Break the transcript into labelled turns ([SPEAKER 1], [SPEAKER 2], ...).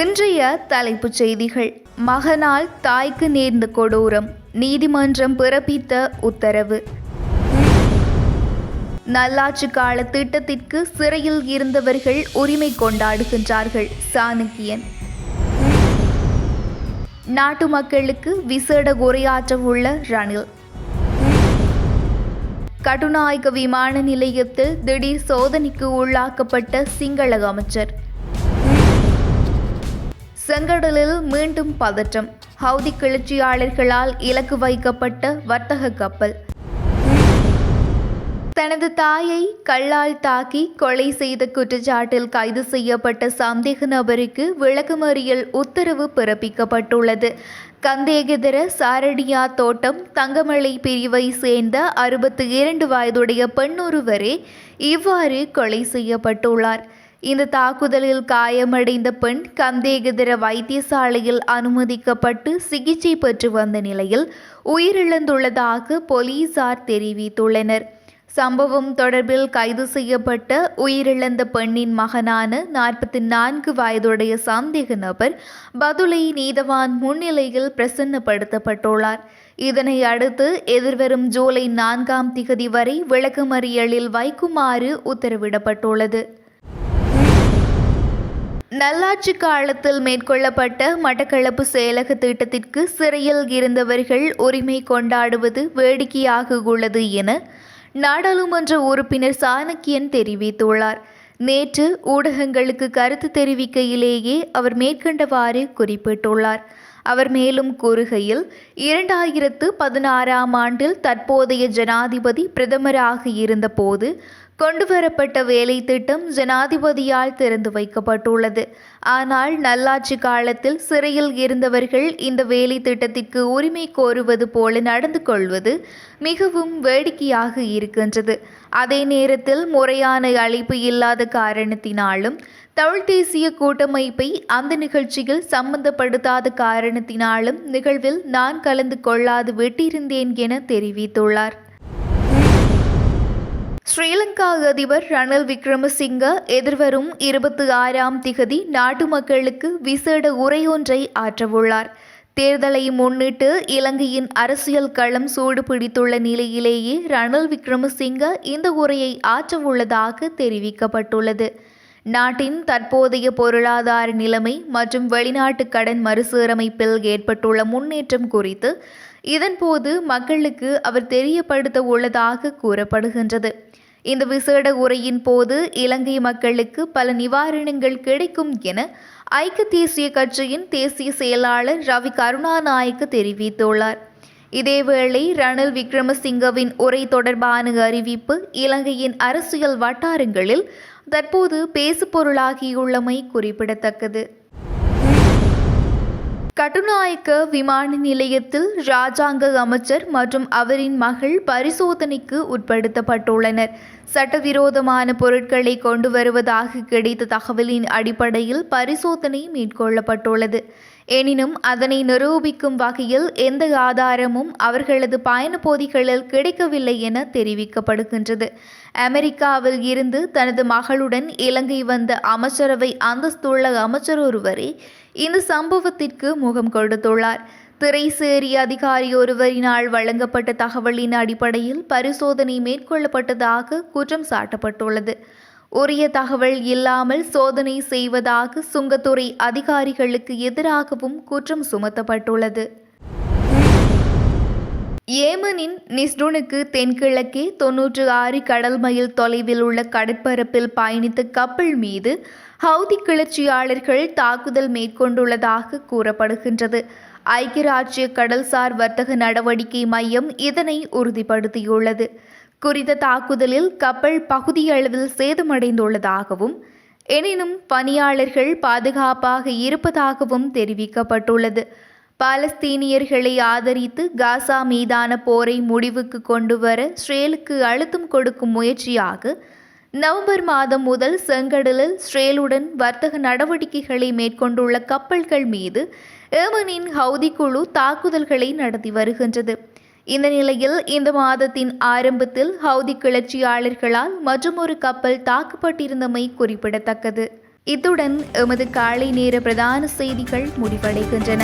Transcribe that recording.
[SPEAKER 1] இன்றைய தலைப்புச் செய்திகள். மகனால் தாய்க்கு நேர்ந்த கொடூரம் நீதிமன்றம் பிறப்பித்த உத்தரவு. நல்லாட்சி கால திட்டத்திற்கு சிறையில் இருந்தவர்கள் உரிமை கொண்டாடுகின்றார்கள் சாணக்கியன். நாட்டு மக்களுக்கு விசேட உரையாற்ற உள்ள ரணில். கட்டுநாயக்க விமான நிலையத்தில் திடீர் சோதனைக்கு உள்ளாக்கப்பட்ட சிங்கள அமைச்சர். செங்கடலில் மீண்டும் பதற்றம். ஹவுதி கிளர்ச்சியாளர்களால் இலக்கு வைக்கப்பட்ட வர்த்தக கப்பல். தனது தாயை கல்லால் தாக்கி கொலை செய்த குற்றச்சாட்டில் கைது செய்யப்பட்ட சந்தேக நபருக்கு விளக்குமறியல் உத்தரவு பிறப்பிக்கப்பட்டுள்ளது. கந்தேகதர சாரடியா தோட்டம் தங்கமலை பிரிவை சேர்ந்த அறுபத்தி இரண்டு வயதுடைய பெண்ணொருவரே இவ்வாறு கொலை செய்யப்பட்டுள்ளார். இந்த தாக்குதலில் காயமடைந்த பெண் கந்தேகதர வைத்தியசாலையில் அனுமதிக்கப்பட்டு சிகிச்சை பெற்று வந்த நிலையில் உயிரிழந்துள்ளதாக போலீசார் தெரிவித்துள்ளனர். சம்பவம் தொடர்பில் கைது செய்யப்பட்ட உயிரிழந்த பெண்ணின் மகனான நாற்பத்தி நான்கு வயதுடைய சந்தேக நபர் பதுளை நீதவான் முன்னிலையில் பிரசன்னப்படுத்தப்பட்டுள்ளார். இதனை அடுத்து எதிர்வரும் ஜூலை நான்காம் திகதி வரை விளக்கமறியலில் வைக்குமாறு உத்தரவிடப்பட்டுள்ளது. நல்லாட்சி காலத்தில் மேற்கொள்ளப்பட்ட மட்டக்களப்பு செயலக திட்டத்திற்கு சிறையில் இருந்தவர்கள் உரிமை கொண்டாடுவது வேடிக்கையாக உள்ளது என நாடாளுமன்ற உறுப்பினர் சாணக்கியன் தெரிவித்துள்ளார். நேற்று ஊடகங்களுக்கு கருத்து தெரிவிக்கையிலேயே அவர் மேற்கண்டவாறு குறிப்பிட்டுள்ளார். அவர் மேலும் கூறுகையில் இரண்டாயிரத்து பதினாறாம் ஆண்டில் தற்போதைய ஜனாதிபதி பிரதமராக இருந்தபோது கொண்டுவரப்பட்ட வேலை திட்டம் ஜனாதிபதியால் திறந்து வைக்கப்பட்டுள்ளது. ஆனால் நல்லாட்சி காலத்தில் சிறையில் இருந்தவர்கள் இந்த வேலை திட்டத்திற்கு உரிமை கோருவது போல நடந்து கொள்வது மிகவும் வேடிக்கையாக இருக்கின்றது. அதே நேரத்தில் முறையான அழைப்பு இல்லாத காரணத்தினாலும் தமிழ் தேசிய கூட்டமைப்பை அந்த நிகழ்ச்சியில் சம்பந்தப்படுத்தாத காரணத்தினாலும் நிகழ்வில் நான் கலந்து கொள்ளாது விட்டிருந்தேன் என தெரிவித்துள்ளார். ஸ்ரீலங்கா அதிபர் ரணில் விக்ரமசிங்க எதிர்வரும் இருபத்தி ஆறாம் திகதி நாட்டு மக்களுக்கு விசேட உரையொன்றை ஆற்றவுள்ளார். தேர்தலை முன்னிட்டு இலங்கையின் அரசியல் களம் சூடு பிடித்துள்ள நிலையிலேயே ரணில் விக்ரமசிங்க இந்த உரையை ஆற்றவுள்ளதாக தெரிவிக்கப்பட்டுள்ளது. நாட்டின் தற்போதைய பொருளாதார நிலைமை மற்றும் வெளிநாட்டு கடன் மறுசீரமைப்பில் ஏற்பட்டுள்ள முன்னேற்றம் குறித்து இதன்போது மக்களுக்கு அவர் தெரியப்படுத்த உள்ளதாக கூறப்படுகின்றது. இந்த விசேட உரையின் போது இலங்கை மக்களுக்கு பல நிவாரணங்கள் கிடைக்கும் என ஐக்கிய தேசிய கட்சியின் தேசிய செயலாளர் ரவி கருணாநாயக்கு தெரிவித்துள்ளார். இதேவேளை ரணில் விக்ரமசிங்கவின் உரை தொடர்பான அறிவிப்பு இலங்கையின் அரசியல் வட்டாரங்களில் தற்போது பேசுபொருளாகியுள்ளமை குறிப்பிடத்தக்கது. கட்டுநாயக்க விமான நிலையத்தில் ராஜாங்க அமைச்சர் மற்றும் அவரின் மகள் பரிசோதனைக்கு உட்படுத்தப்பட்டுள்ளனர். சட்டவிரோதமான பொருட்களை கொண்டு வருவதாக கிடைத்த தகவலின் அடிப்படையில் பரிசோதனை மேற்கொள்ளப்பட்டுள்ளது. எனினும் அதனை நிரூபிக்கும் வகையில் எந்த ஆதாரமும் அவர்களது பயணப்போதிகளில் கிடைக்கவில்லை என தெரிவிக்கப்படுகின்றது. அமெரிக்காவில் இருந்து தனது மகளுடன் இலங்கை வந்த அமைச்சரவை அந்தஸ்துள்ள அமைச்சர் ஒருவரே இந்த சம்பவத்திற்கு முகம் கொடுத்துள்ளார். திரைசேரி அதிகாரி ஒருவரினால் வழங்கப்பட்ட தகவலின் அடிப்படையில் பரிசோதனை மேற்கொள்ளப்பட்டதாக குற்றம் சாட்டப்பட்டுள்ளது. உரிய தகவல் இல்லாமல் சோதனை செய்வதாக சுங்கத்துறை அதிகாரிகளுக்கு எதிராகவும் குற்றம் சுமத்தப்பட்டுள்ளது. ஏமனின் நிஸ்டுனுக்கு தென்கிழக்கே தொன்னூற்று ஆறு கடல் மைல் தொலைவில் உள்ள கடற்பரப்பில் பயணித்த கப்பல் மீது ஹவுதி கிளர்ச்சியாளர்கள் தாக்குதல் மேற்கொண்டுள்ளதாக கூறப்படுகின்றது. ஐக்கிய ராஜ்ய கடல்சார் வர்த்தக நடவடிக்கை மையம் இதனை உறுதிப்படுத்தியுள்ளது. குறித்த தாக்குதலில் கப்பல் பகுதியளவில் சேதமடைந்துள்ளதாகவும் எனினும் பணியாளர்கள் பாதுகாப்பாக இருப்பதாகவும் தெரிவிக்கப்பட்டுள்ளது. பாலஸ்தீனியர்களை ஆதரித்து காசா மீதான போரை முடிவுக்கு கொண்டு வர ஸ்ரேலுக்கு அழுத்தம் கொடுக்கும் முயற்சியாக நவம்பர் மாதம் முதல் செங்கடலில் ஸ்ரேலுடன் வர்த்தக நடவடிக்கைகளை மேற்கொண்டுள்ள கப்பல்கள் மீது ஏமனின் ஹவுதி குழு தாக்குதல்களை நடத்தி வருகின்றது. இந்த நிலையில் இந்த மாதத்தின் ஆரம்பத்தில் ஹவுதி கிளர்ச்சியாளர்களால் மற்றுமொரு கப்பல் தாக்கப்பட்டிருந்தமை குறிப்பிடத்தக்கது. இத்துடன் எமது காலை நேர பிரதான செய்திகள் முடிவடைகின்றன.